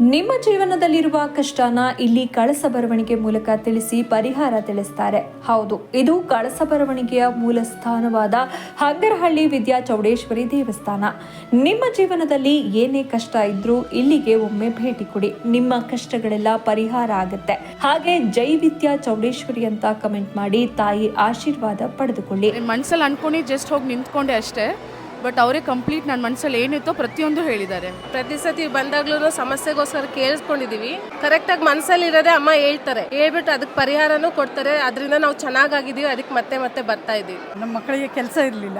ನಿಮ್ಮ ಜೀವನದಲ್ಲಿರುವ ಕಷ್ಟನ ಇಲ್ಲಿ ಕಳಸ ಬರವಣಿಗೆ ಮೂಲಕ ತಿಳಿಸಿ ಪರಿಹಾರ ತಿಳಿಸ್ತಾರೆ. ಹೌದು, ಇದು ಕಳಸ ಬರವಣಿಗೆಯ ಮೂಲ ಸ್ಥಾನವಾದ ಹಂಗರಹಳ್ಳಿ ವಿದ್ಯಾ ಚೌಡೇಶ್ವರಿ ದೇವಸ್ಥಾನ. ನಿಮ್ಮ ಜೀವನದಲ್ಲಿ ಏನೇ ಕಷ್ಟ ಇದ್ರೂ ಇಲ್ಲಿಗೆ ಒಮ್ಮೆ ಭೇಟಿ ಕೊಡಿ. ನಿಮ್ಮ ಕಷ್ಟಗಳೆಲ್ಲ ಪರಿಹಾರ ಆಗುತ್ತೆ. ಹಾಗೆ ಜೈ ವಿದ್ಯಾ ಚೌಡೇಶ್ವರಿ ಅಂತ ಕಮೆಂಟ್ ಮಾಡಿ ತಾಯಿ ಆಶೀರ್ವಾದ ಪಡೆದುಕೊಳ್ಳಿ. ಮನ್ಸಲ್ಲಿ ಅನ್ಕೊಂಡು ಜಸ್ಟ್ ಹೋಗಿ ನಿಂತ್ಕೊಂಡೆ ಅಷ್ಟೇ. ಬಟ್ ಅವರೇ ಕಂಪ್ಲೀಟ್ ನನ್ನ ಮನಸ್ಸಲ್ಲಿ ಏನಿತ್ತೋ ಪ್ರತಿಯೊಂದು ಹೇಳಿದ್ದಾರೆ. ಪ್ರತಿ ಸತಿ ಬಂದಾಗ್ಲೂ ಸಮಸ್ಯೆಗೋಸ್ಕರ ಕೇಳಿಸ್ಕೊಂಡಿದೀವಿ. ಕರೆಕ್ಟಾಗಿ ಮನಸ್ಸಲ್ಲಿ ಇರೋದೇ ಅಮ್ಮ ಹೇಳ್ತಾರೆ. ಹೇಳ್ಬಿಟ್ಟು ಅದಕ್ಕೆ ಪರಿಹಾರನೂ ಕೊಡ್ತಾರೆ. ಅದರಿಂದ ನಾವು ಚೆನ್ನಾಗಾಗಿದ್ದೀವಿ. ಅದಕ್ಕೆ ಮತ್ತೆ ಮತ್ತೆ ಬರ್ತಾ ಇದೀವಿ ನಮ್ಮ ಮಕ್ಕಳಿಗೆ ಕೆಲಸ ಇರಲಿಲ್ಲ.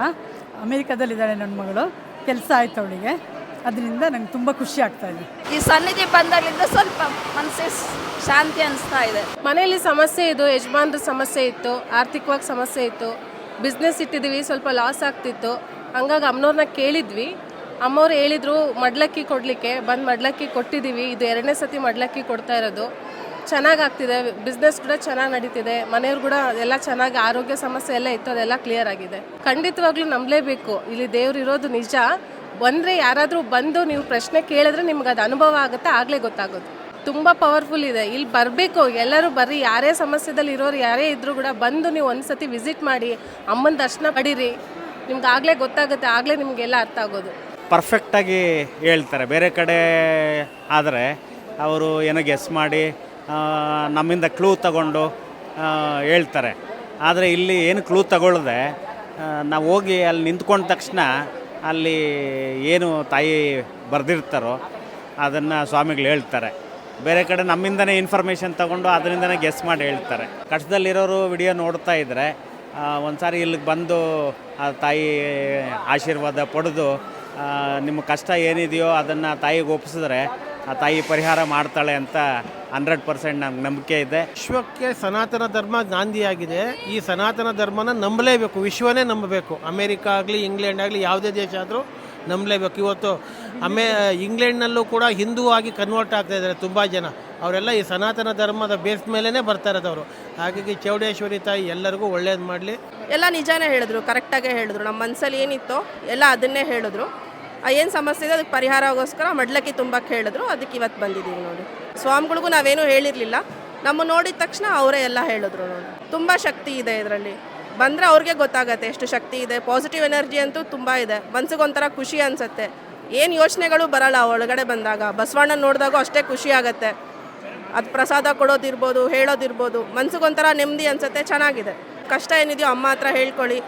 ಅಮೇರಿಕಾದಲ್ಲಿದ್ದಾಳೆ ನನ್ನ ಮಗಳು. ಕೆಲಸ ಆಯ್ತು ಅವಳಿಗೆ. ಅದರಿಂದ ನಂಗೆ ತುಂಬ ಖುಷಿ ಆಗ್ತಾ ಇದೆ. ಈ ಸನ್ನಿಧಿ ಬಂದಾಗಲಿಂದ ಸ್ವಲ್ಪ ಮನಸ್ಸಿಗೆ ಶಾಂತಿ ಅನಿಸ್ತಾ ಇದೆ. ಮನೆಯಲ್ಲಿ ಸಮಸ್ಯೆ ಇದು ಯಜಮಾನ್ರ ಸಮಸ್ಯೆ ಇತ್ತು ಆರ್ಥಿಕವಾಗಿ ಸಮಸ್ಯೆ ಇತ್ತು. ಬಿಸ್ನೆಸ್ ಇಟ್ಟಿದ್ದೀವಿ ಸ್ವಲ್ಪ ಲಾಸ್ ಆಗ್ತಿತ್ತು. ಹಂಗಾಗಿ ಅಮ್ಮನವ್ರನ್ನ ಕೇಳಿದ್ವಿ. ಅಮ್ಮವ್ರು ಹೇಳಿದ್ರು, ಮಡ್ಲಕ್ಕಿ ಕೊಡಲಿಕ್ಕೆ. ಬಂದು ಮಡ್ಲಕ್ಕಿ ಕೊಟ್ಟಿದ್ದೀವಿ. ಇದು ಎರಡನೇ ಸತಿ ಮಡ್ಲಕ್ಕಿ ಕೊಡ್ತಾ ಇರೋದು. ಚೆನ್ನಾಗಿ ಆಗ್ತಿದೆ ಬಿಸ್ನೆಸ್ ಕೂಡ ಚೆನ್ನಾಗಿ ನಡೀತಿದೆ. ಮನೆಯವ್ರು ಕೂಡ ಎಲ್ಲ ಚೆನ್ನಾಗಿ, ಆರೋಗ್ಯ ಸಮಸ್ಯೆ ಎಲ್ಲ ಇತ್ತು, ಅದೆಲ್ಲ ಕ್ಲಿಯರ್ ಆಗಿದೆ. ಖಂಡಿತವಾಗ್ಲೂ ನಂಬಲೇಬೇಕು. ಇಲ್ಲಿ ದೇವ್ರು ಇರೋದು ನಿಜ. ಬಂದರೆ ಯಾರಾದರೂ ಬಂದು ನೀವು ಪ್ರಶ್ನೆ ಕೇಳಿದ್ರೆ ನಿಮ್ಗೆ ಅದು ಅನುಭವ ಆಗುತ್ತೆ, ಆಗಲೇ ಗೊತ್ತಾಗೋದು. ತುಂಬ ಪವರ್ಫುಲ್ ಇದೆ. ಇಲ್ಲಿ ಬರಬೇಕು. ಎಲ್ಲರೂ ಬರ್ರಿ. ಯಾರೇ ಸಮಸ್ಯೆದಲ್ಲಿ ಇರೋರು, ಯಾರೇ ಇದ್ದರೂ ಕೂಡ ಬಂದು ನೀವು ಒಂದ್ಸತಿ ವಿಸಿಟ್ ಮಾಡಿ, ಅಮ್ಮನ ದರ್ಶನ ಪಡೀರಿ. ನಿಮ್ಗೆ ಆಗಲೇ ಗೊತ್ತಾಗುತ್ತೆ. ಆಗಲೇ ನಿಮಗೆಲ್ಲ ಅರ್ಥ ಆಗೋದು. ಪರ್ಫೆಕ್ಟಾಗಿ ಹೇಳ್ತಾರೆ. ಬೇರೆ ಕಡೆ ಆದರೆ ಅವರು ಏನೋ ಗೆಸ್ ಮಾಡಿ ನಮ್ಮಿಂದ ಕ್ಲೂ ತಗೊಂಡು ಹೇಳ್ತಾರೆ. ಆದರೆ ಇಲ್ಲಿ ಏನು ಕ್ಲೂ ತಗೊಳ್ಳದೆ ನಾವು ಹೋಗಿ ಅಲ್ಲಿ ನಿಂತ್ಕೊಂಡ ತಕ್ಷಣ ಅಲ್ಲಿ ಏನು ತಾಯಿ ಬರೆದಿರ್ತಾರೋ, ಅದನ್ನು ಸ್ವಾಮಿಗಳು ಹೇಳ್ತಾರೆ. ಬೇರೆ ಕಡೆ ನಮ್ಮಿಂದನೇ ಇನ್ಫಾರ್ಮೇಷನ್ ತಗೊಂಡು ಅದರಿಂದನೇ ಗೆಸ್ ಮಾಡಿ ಹೇಳ್ತಾರೆ. ಕಷ್ಟದಲ್ಲಿರೋರು ವಿಡಿಯೋ ನೋಡ್ತಾ ಇದ್ದರೆ ಒಂದು ಸಾರಿ ಇಲ್ಲಿಗೆ ಬಂದು ಆ ತಾಯಿ ಆಶೀರ್ವಾದ ಪಡೆದು ನಿಮ್ಮ ಕಷ್ಟ ಏನಿದೆಯೋ ಅದನ್ನು ತಾಯಿಗೆ ಒಪ್ಪಿಸಿದ್ರೆ ಆ ತಾಯಿ ಪರಿಹಾರ ಮಾಡ್ತಾಳೆ ಅಂತ ಹಂಡ್ರೆಡ್ ಪರ್ಸೆಂಟ್ ನಮ್ಗೆ ನಂಬಿಕೆ ಇದೆ. ವಿಶ್ವಕ್ಕೆ ಸನಾತನ ಧರ್ಮ ಗಾಂಧಿಯಾಗಿದೆ. ಈ ಸನಾತನ ಧರ್ಮನ ನಂಬಲೇಬೇಕು, ವಿಶ್ವನೇ ನಂಬಬೇಕು. ಅಮೇರಿಕಾ ಆಗಲಿ, ಇಂಗ್ಲೆಂಡ್ ಆಗಲಿ, ಯಾವುದೇ ದೇಶ ಆದರೂ ನಂಬಲೇಬೇಕು. ಇವತ್ತು ಅಮೇ, ಇಂಗ್ಲೆಂಡ್ನಲ್ಲೂ ಕೂಡ ಹಿಂದೂ ಆಗಿ ಕನ್ವರ್ಟ್ ಆಗ್ತಾ ಇದ್ದಾರೆ ತುಂಬ ಜನ. ಅವರೆಲ್ಲ ಈ ಸನಾತನ ಧರ್ಮದ ಬೇಸ್ ಮೇಲೇ ಬರ್ತಾ ಇರೋದವರು. ಹಾಗಾಗಿ ಚೌಡೇಶ್ವರಿ ತಾಯಿ ಎಲ್ಲರಿಗೂ ಒಳ್ಳೇದು ಮಾಡಲಿ. ಎಲ್ಲ ನಿಜಾನೇ ಹೇಳಿದ್ರು ಕರೆಕ್ಟಾಗೇ ಹೇಳಿದ್ರು. ನಮ್ಮ ಮನಸ್ಸಲ್ಲಿ ಏನಿತ್ತು ಎಲ್ಲ ಅದನ್ನೇ ಹೇಳಿದ್ರು. ಏನು ಸಮಸ್ಯೆ ಇದೆ, ಅದಕ್ಕೆ ಪರಿಹಾರಗೋಸ್ಕರ ಮಡ್ಲಕ್ಕಿ ತುಂಬಕ್ಕೆ ಹೇಳಿದ್ರು. ಅದಕ್ಕೆ ಇವತ್ತು ಬಂದಿದ್ದೀವಿ ನೋಡಿ. ಸ್ವಾಮಿಗಳಿಗೂ ನಾವೇನೂ ಹೇಳಿರಲಿಲ್ಲ. ನಮ್ಮ ನೋಡಿದ ತಕ್ಷಣ ಅವರೇ ಎಲ್ಲ ಹೇಳಿದ್ರು ನೋಡಿ. ತುಂಬ ಶಕ್ತಿ ಇದೆ ಇದರಲ್ಲಿ. ಬಂದರೆ ಅವ್ರಿಗೆ ಗೊತ್ತಾಗತ್ತೆ ಎಷ್ಟು ಶಕ್ತಿ ಇದೆ. ಪಾಸಿಟಿವ್ ಎನರ್ಜಿ ಅಂತೂ ತುಂಬ ಇದೆ. ಮನ್ಸಿಗೊಂಥರ ಖುಷಿ ಅನಿಸುತ್ತೆ. ಏನು ಯೋಚನೆಗಳು ಬರಲ್ಲ. ಒಳಗಡೆ ಬಂದಾಗ ಬಸವಣ್ಣ ನೋಡಿದಾಗೂ ಅಷ್ಟೇ ಖುಷಿ ಆಗುತ್ತೆ. ಅದು ಪ್ರಸಾದ ಕೊಡೋದಿರ್ಬೋದು, ಹೇಳೋದಿರ್ಬೋದು, ಮನ್ಸಿಗೊಂಥರ ನೆಮ್ಮದಿ ಅನ್ಸುತ್ತೆ. ಚೆನ್ನಾಗಿದೆ. ಕಷ್ಟ ಏನಿದೆಯೋ ಅಮ್ಮ ಹತ್ರ ಹೇಳ್ಕೊಳ್ಳಿ.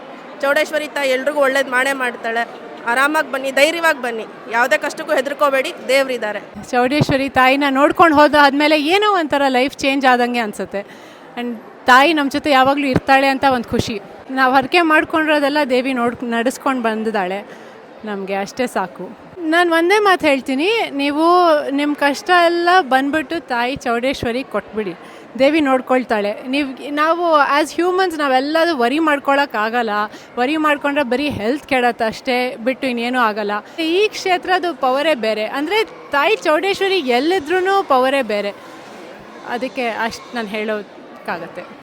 ಚೌಡೇಶ್ವರಿ ತಾಯಿ ಎಲ್ರಿಗೂ ಒಳ್ಳೇದು ಮಾಡೇ ಮಾಡ್ತಾಳೆ. ಆರಾಮಾಗಿ ಬನ್ನಿ, ಧೈರ್ಯವಾಗಿ ಬನ್ನಿ. ಯಾವುದೇ ಕಷ್ಟಕ್ಕೂ ಹೆದರ್ಕೋಬೇಡಿ, ದೇವರಿದ್ದಾರೆ. ಚೌಡೇಶ್ವರಿ ತಾಯಿನ ನೋಡ್ಕೊಂಡು ಹೋದಾದ್ಮೇಲೆ ಏನೋ ಒಂಥರ ಲೈಫ್ ಚೇಂಜ್ ಆದಂಗೆ ಅನಿಸುತ್ತೆ. ಆ್ಯಂಡ್ ತಾಯಿ ನಮ್ಮ ಜೊತೆ ಯಾವಾಗಲೂ ಇರ್ತಾಳೆ ಅಂತ ಒಂದು ಖುಷಿ. ನಾವು ಹರಕೆ ಮಾಡ್ಕೊಂಡಿರೋದೆಲ್ಲ ದೇವಿ ನೋಡ್, ನಡೆಸ್ಕೊಂಡು ಬಂದಿದ್ದಾಳೆ. ನಮಗೆ ಅಷ್ಟೇ ಸಾಕು. ನಾನು ಒಂದೇ ಮಾತು ಹೇಳ್ತೀನಿ, ನೀವು ನಿಮ್ಮ ಕಷ್ಟ ಎಲ್ಲ ಬಂದ್ಬಿಟ್ಟು ತಾಯಿ ಚೌಡೇಶ್ವರಿ ಕೊಟ್ಬಿಡಿ. ದೇವಿ ನೋಡ್ಕೊಳ್ತಾಳೆ. ನೀವು, ನಾವು ಆ್ಯಸ್ ಹ್ಯೂಮನ್ಸ್ ನಾವೆಲ್ಲದು ವರಿ ಮಾಡ್ಕೊಳಕ್ಕಾಗಲ್ಲ ವರಿ ಮಾಡ್ಕೊಂಡ್ರೆ ಬರೀ ಹೆಲ್ತ್ ಕೆಡತ್ತೆ ಅಷ್ಟೇ, ಬಿಟ್ಟು ಇನ್ನೇನೂ ಆಗಲ್ಲ. ಈ ಕ್ಷೇತ್ರದ ಪವರೇ ಬೇರೆ. ಅಂದರೆ ತಾಯಿ ಚೌಡೇಶ್ವರಿ ಎಲ್ಲಿದ್ರೂ ಪವರೇ ಬೇರೆ. ಅದಕ್ಕೆ ಅಷ್ಟು ನಾನು ಹೇಳೋಕ್ಕಾಗತ್ತೆ